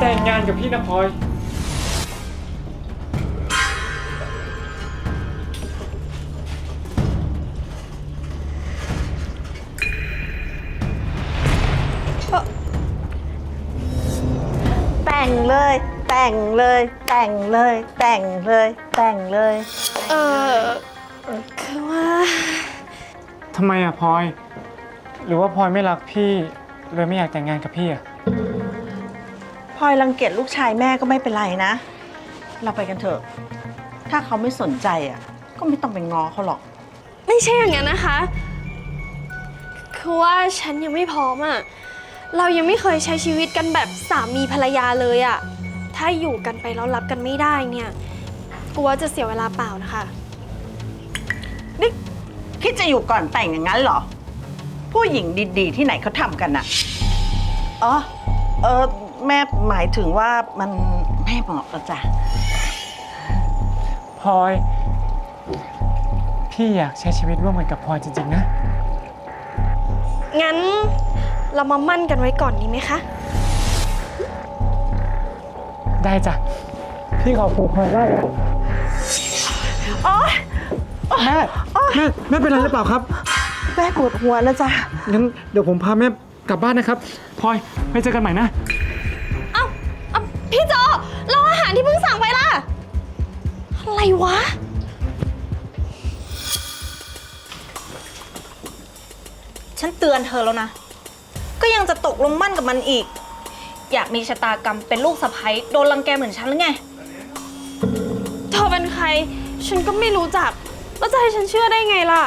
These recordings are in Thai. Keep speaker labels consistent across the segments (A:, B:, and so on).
A: แต่งงานกับพี่นะพลอย
B: แต่งเลย แต่งเลย แต่งเลย แต่งเลย แต่งเลย
C: เออคือว่า
A: ทำไมอะพลอย หรือว่าพลอยไม่รักพี่ เลยไม่อยากแต่งงานกับพี่อะ
B: พล อยรังเกียจลูกชายแม่ก็ไม่เป็นไรนะ เราไปกันเถอะ ถ้าเขาไม่สนใจอะ ก็ไม่ต้องไปงอเขาหรอก
C: ไม่ใช่อย่างนั้นนะคะ คือว่าฉันยังไม่พร้อมอะเรายังไม่เคยใช้ชีวิตกันแบบสามีภรรยาเลยอะถ้าอยู่กันไปแล้วรับกันไม่ได้เนี่ยกลัวจะเสียเวลาเปล่านะคะ
B: นี่คิดจะอยู่ก่อนแต่งอย่างนั้นเหรอ ผู้หญิงดีๆ ที่ไหนเขาทำกันน่ะ อ๋อ เออแม่หมายถึงว่ามันแม่เหมาะแล้วจ้ะ
A: พลอย พี่อยากใช้ชีวิตร่วมกันกับพลอยจริง ๆ นะ
C: งั้นเรามามั่นกันไว้ก่อนดีไหมคะ
A: ได้จ้ะ พี่ขอผูกพลอยได้เลยแม่แม่แม่เป็นอะไรหรือเปล่าครับ
B: แม่ปวดหัวแล้วจ้ะ
A: งั้นเดี๋ยวผมพาแม่ กลับบ้านนะครับพลอยไปเจอกันใหม่นะ
C: เอ้าเอ้าพี่โจเราอาหารที่เพิ่งสั่งไปล่ะ อะไรวะ
D: ฉันเตือนเธอแล้วนะ ก็ยังจะตกลงมั่นกับมันอีก อยากมีชะตากรรมเป็นลูกสะใภ้โดนรังแกเหมือนฉันหรือไง
C: เธอเป็นใคร ฉันก็ไม่รู้จัก แล้วจะให้ฉันเชื่อได้ไงล่ะ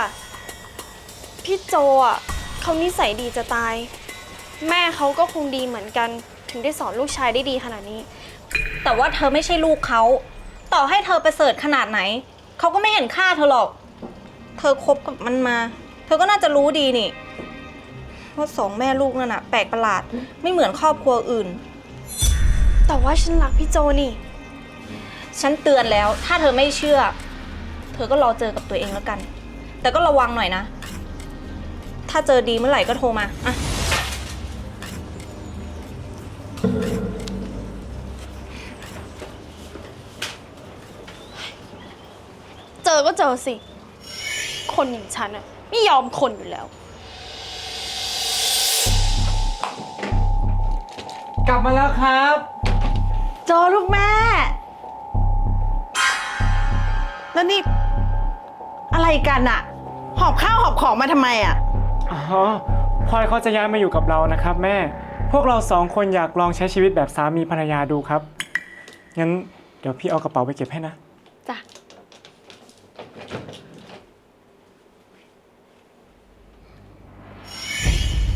C: พี่โจอะเขานิสัยดีจะตาย แม่เขาก็คงดีเหมือนกันถึงได้สอนลูกชายได้ดีขนาดนี้
D: แต่ว่าเธอไม่ใช่ลูกเขา ต่อให้เธอประเสริฐขนาดไหน เขาก็ไม่เห็นค่าเธอหรอก เธอคบกับมันมา เธอก็น่าจะรู้ดีนี่ว่าสองแม่ลูกนั่นน่ะแปลกประหลาดไม่เหมือนครอบครัวอื่น
C: แต่ว่าฉันรักพี่โจนี่
D: ฉันเตือนแล้ว ถ้าเธอไม่เชื่อ เธอก็รอเจอกับตัวเองแล้วกัน แต่ก็ระวังหน่อยนะ ถ้าเจอดีเมื่อไหร่ก็โทรมาอะ
C: จอก็เจอสิ คนอย่างฉันอะไม่ยอมคนอยู่แล้ว
A: กลับมาแล้วครับ
B: โจลูกแม่ แล้วนี่ อะไรกันอะหอบข้าวหอบของมาทำไมอะ
A: อ๋อพลอยเขาจะย้ายมาอยู่กับเรานะครับ แม่ พวกเราสองคนอยากลองใช้ชีวิตแบบสามีภรรยาดูครับ งั้นเดี๋ยวพี่เอากระเป๋าไปเก็บให้นะ
C: จ้ะ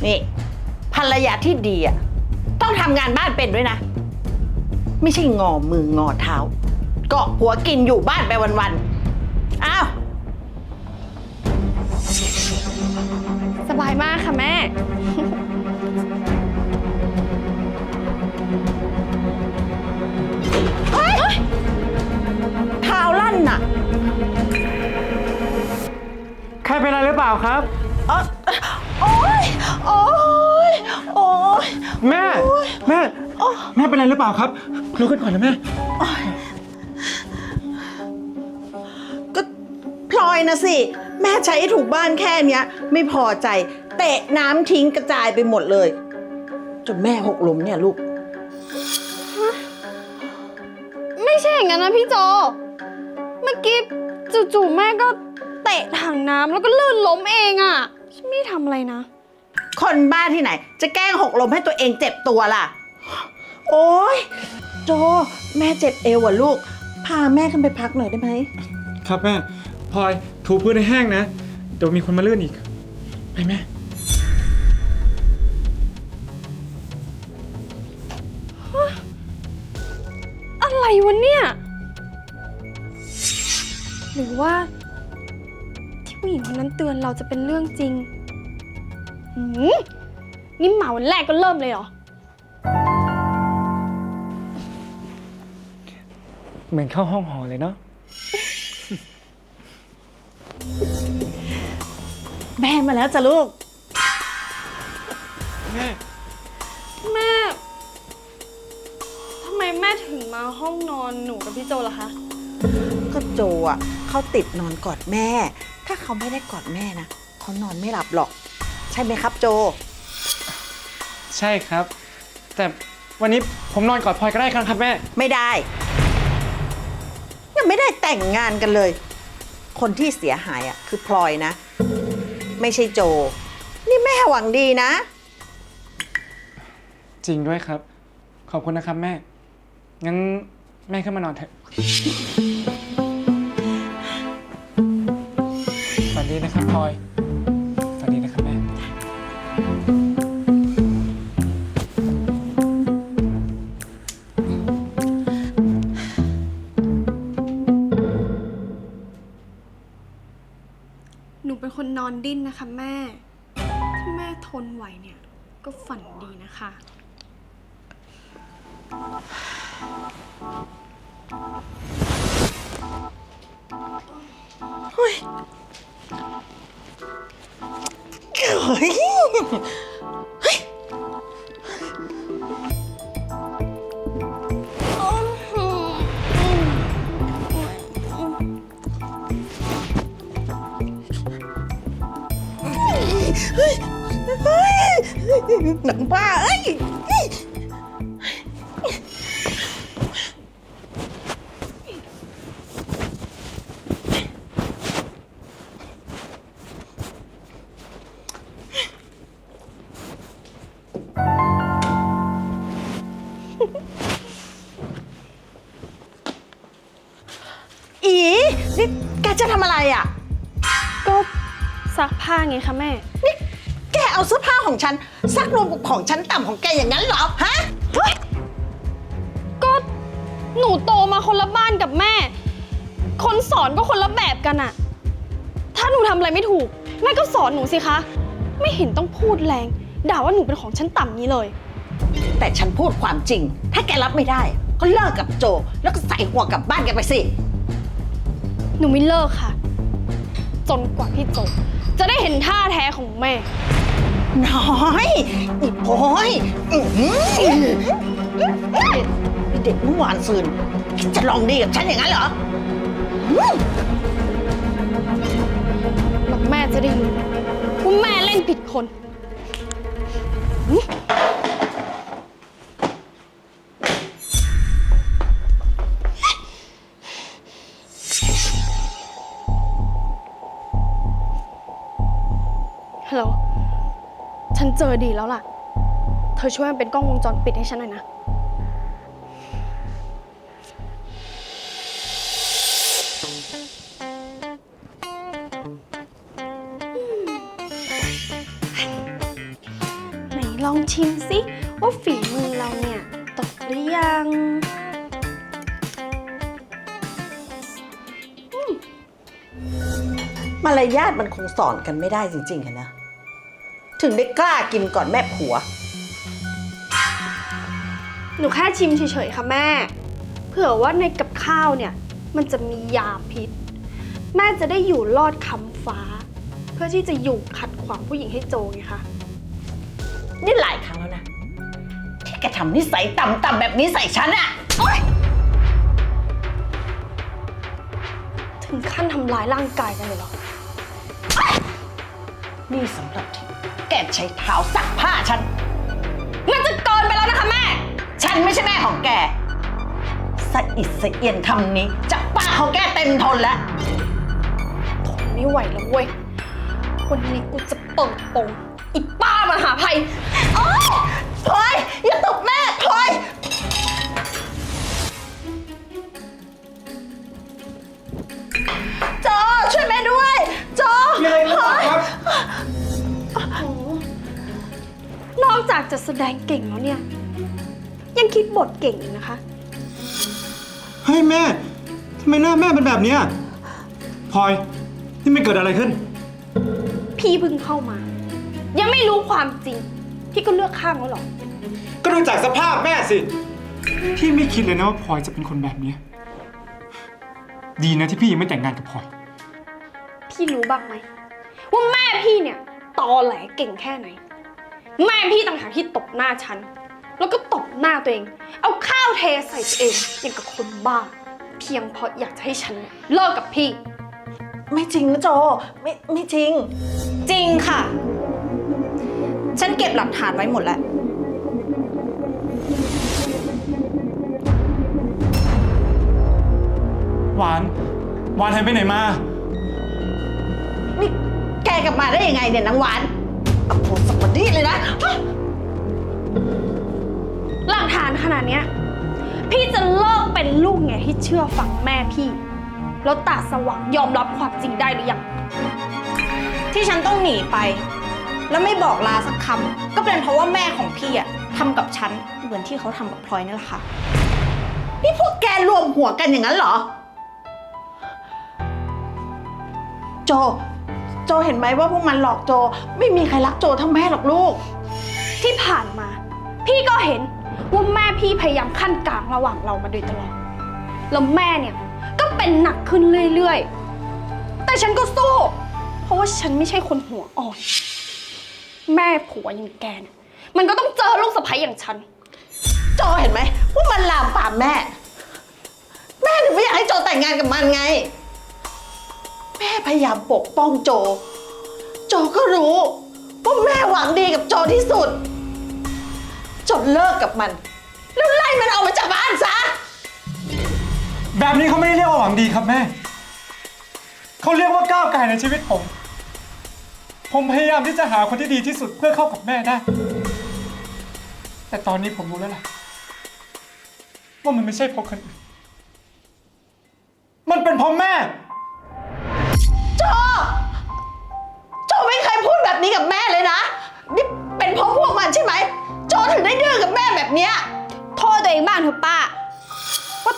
B: นี่ภรรยาที่ดีอะต้องทำงานบ้านเป็นด้วยนะ ไม่ใช่งอมืองอเท้าเกาะหัวกินอยู่บ้านไปวันๆอ้าว
C: สบายมากค่ะแม่
B: เท้าลั่นน่ะ
A: ใครเป็นอะไรหรือเปล่าครับ
B: เอ้อโอ๊ยโอ๊ย โอ๊ย
A: แม่ แม่ แม่เป็นอะไรหรือเปล่าครับลุกขึ้นก่อนนะแม่
B: ก็พลอยนะสิ แม่ใช้ถูกบ้านแค่เนี้ย ไม่พอใจ เตะน้ำทิ้งกระจายไปหมดเลย จนแม่หกล้มเนี่ยลูก
C: ไม่ใช่อย่างนั้นนะพี่โจ เมื่อกี้จู่ๆแม่ก็เตะถังน้ำแล้วก็ลื่นล้มเองอะ่ะ ฉันไม่ได้ทำอะไรนะ
B: คนบ้าที่ไหน จะแกล้งหกล้มให้ตัวเองเจ็บตัวล่ะ โอ๊ย โจ แม่เจ็บเอวอะลูก พาแม่ขึ้นไปพักหน่อยได้ไหม
A: ครับแม่พลอยถูพื้นให้แห้งนะ เดี๋ยวมีคนมาลื่นอีก ไปแม่
C: อะไรวะเนี่ย หรือว่า ที่ผู้หญิงคนนั้นเตือนเราจะเป็นเรื่องจริง หืมนี่หมาวันแรกก็เริ่มเลยเหรอ
A: เหมือนเข้าห้องหอเลยเนาะ
B: แม่มาแล้วจ้ะลูก
A: แม่
C: แม่แม่ถึงมาห้องนอนหนูกับพี่โจล่ะคะ
B: ก็โจอะเขาติดนอนกอดแม่ ถ้าเขาไม่ได้กอดแม่นะเขานอนไม่หลับหรอก ใช่ไหมครับโจ
A: ใช่ครับ แต่วันนี้ผมนอนกอดพลอยก็ได้ครับแม่
B: ไม่ได้ ยังไม่ได้แต่งงานกันเลย คนที่เสียหายอะคือพลอยนะ ไม่ใช่โจ นี่แม่หวังดีนะ
A: จริงด้วยครับ ขอบคุณนะครับแม่ งั้นแม่ขึ้นมานอนเถอะฝันดีนะครับพลอย น
C: อนดิ้นนะคะแม่ ถ้าแม่ทนไหวเนี่ย ก็ฝันดีนะคะ
B: เฮ้ย หนังบ้าเอ้ยอีนี่แกจะทำอะไรอะ
C: ก็ซักผ้าไงคะแม่
B: นี่แก เอาเสื้อผ้าของฉันซักรวมกับของฉันต่ำของแกอย่างนั้นเหรอฮะเฮ้ย
C: ก็หนูโตมาคนละบ้านกับแม่ คนสอนก็คนละแบบกันอะถ้าหนูทำอะไรไม่ถูก แม่ก็สอนหนูสิคะ ไม่เห็นต้องพูดแรง ด่าว่าหนูเป็นของชั้นต่ำนี้เลย
B: แต่ฉันพูดความจริง ถ้าแกรับไม่ได้ ก็เลิกกับโจ แล้วก็ใส่หัวกลับบ้านแกไปสิ
C: หนูไม่เลิกค่ะ จนกว่าพี่โจ จะได้เห็นท่าแท้ของแม่
B: น้อยอีพอยอื้อหือเด็กเมื่อวานซืนคิดจะลองดีกับฉันอย่างนั้นเหรออื้อ
C: แล้วแม่จะได้รู้ว่าแม่เล่นผิดคน จอดีแล้วล่ะ เธอช่วยมันเป็นกล้องวงจรปิดให้ฉันหน่อยนะ ไหนลองชิมสิว่าฝีมือเราเนี่ย ตกหรือยัง
B: มารยาทมันคงสอนกันไม่ได้จริงๆอะนะ ถึงได้กล้ากินก่อนแม่ผัว
C: หนูแค่ชิมเฉยๆ ค่ะแม่ เผื่อว่าในกับข้าวเนี่ย มันจะมียาพิษ แม่จะได้อยู่รอดคำฟ้า เพื่อที่จะอยู่ขัดขวางผู้หญิงให้โจไงคะ
B: นี่หลายครั้งแล้วนะ ที่แกทำนิสัยต่ำๆแบบนี้ใส่ฉันอะโอ๊ย
C: ถึงขั้นทำร้ายร่างกายกันเลยเหรอ
B: นี่สำหรับที่แกใช้เท้าซักผ้าฉัน
C: มันจะเกินไปแล้วนะคะแม่
B: ฉันไม่ใช่แม่ของแกสะอิดสะเอียนคำนี้จากปากของแกเต็มทนแล้ว
C: ทนไม่ไหวแล้วเว้ย วันนี้กูจะเปิดโปงอีป้ามหาภัย
B: โอ๊ยพลอยอย่าตบแม่พลอย จา
C: กจะแสดงเก่งแล้วเนี่ย ยังคิดบทเก่งอีกนะคะ
A: เฮ้ยแม่ ทำไมหน้าแม่เป็นแบบเนี้ยพลอย นี่มันเกิดอะไรขึ้น
C: พี่เพิ่งเข้ามา ยังไม่รู้ความจริง พี่ก็เลือกข้างแล้วเหรอ
A: ก็ดูจากสภาพแม่สิ พี่ไม่คิดเลยนะว่าพลอยจะเป็นคนแบบเนี้ยดีนะที่พี่ยังไม่แต่งงานกับพลอย
C: พี่รู้บ้างไหมว่าแม่พี่เนี่ยตอแหลเก่งแค่ไหน แม่พี่ต่างหากที่ตบหน้าฉัน แล้วก็ตบหน้าตัวเอง เอาข้าวาวเทใส่ตัวเองอย่างกับคนบ้า เพียงเพราะอยากจะให้ฉันเลิกกับพี่
B: ไม่จริงนะโจ ไม่ไม่จริง
D: จริงค่ะ ฉันเก็บหลักฐานไว้หมดแล้ว
A: หวาน หวานหายไปไหนมา
B: นี่แกกลับมาได้ยังไงเนี่ยนางหวาน เอาโทรศัพท์มาดีเลยนะฮะ
C: หลักฐานขนาดเนี้ย พี่จะเลิกเป็นลูกไงที่เชื่อฟังแม่พี่ แล้วตาสว่างยอมรับความจริงได้หรือยัง
D: ที่ฉันต้องหนีไป แล้วไม่บอกลาสักคำก็เป็นเพราะว่าแม่ของพี่อะทำกับฉันเหมือนที่เขาทำกับพลอยนั่นแหละค่ะ
B: นี่พวกแกรวมหัวกันอย่างนั้นเหรอ โจ โจเห็นไหมว่าพวกมันหลอกโจ ไม่มีใครรักโจเท่าแม่หรอกลูก
C: ที่ผ่านมา พี่ก็เห็นว่าแม่พี่พยายามขั้นกลางระหว่างเรามาโดยตลอด แล้วแม่เนี่ยก็เป็นหนักขึ้นเรื่อยๆ แต่ฉันก็สู้ เพราะว่าฉันไม่ใช่คนหัวอ่อน แม่ผัวอย่างแกเนี่ยมันก็ต้องเจอลูกสะใภ้อย่างฉัน
B: โจเห็นไหมว่ามันลามปามแม่ แม่ถึงไม่อยากให้โจแต่งงานกับมันไงแม่พยายามปกป้องโจ โจก็รู้ว่าแม่หวังดีกับโจที่สุด จนเลิกกับมัน แล้วไล่มันออกมาจากบ้านซะ
A: แบบนี้เขาไม่ได้เรียกว่าหวังดีครับแม่ เขาเรียกว่าก้าวไก่ในชีวิตผม ผมพยายามที่จะหาคนที่ดีที่สุดเพื่อเข้ากับแม่ได้ แต่ตอนนี้ผมรู้แล้วล่ะ ว่ามันไม่ใช่เพราะคนอื่นมันเป็นเพราะแม่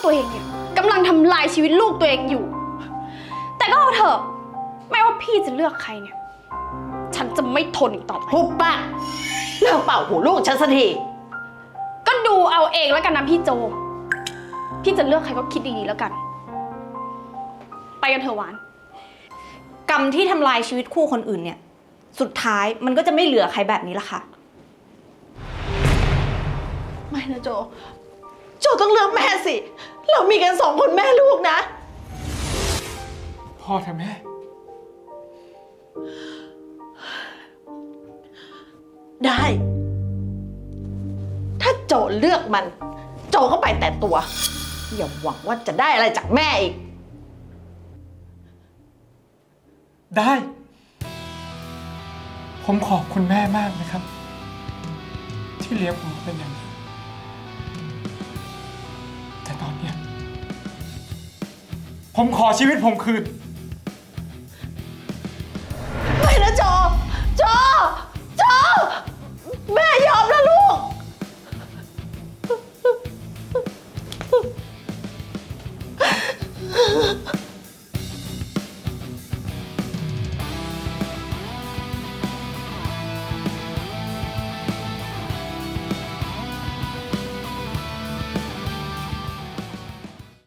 C: ตัวเองเนี่ยกำลังทำลายชีวิตลูกตัวเองอยู่ แต่ก็เอาเถอะไม่ว่าพี่จะเลือกใครเนี่ย ฉันจะไม่ทนอีกต่อไป
B: หุบปากเลิกเป่าหูลูกฉันสักที
C: ก็ดูเอาเองแล้วกันนะพี่โจ พี่จะเลือกใครก็คิดดีๆแล้วกัน ไปกันเถอะหวาน
D: กรรมที่ทำลายชีวิตคู่คนอื่นเนี่ย สุดท้ายมันก็จะไม่เหลือใครแบบนี้ละค่ะ
B: ไม่นะโจ โจต้องเลือกแม่สิ เรามีกันสองคนแม่ลูกนะ
A: พ่อเธอะแม่
B: ได้ ถ้าโจเลือกมัน โจก็ไปแต่ตัว อย่าหวังว่าจะได้อะไรจากแม่อีก
A: ได้ ผมขอบคุณแม่มากนะครับ ที่เลี้ยงผมมาเป็นอย่าง ผมขอชีวิตผมคืน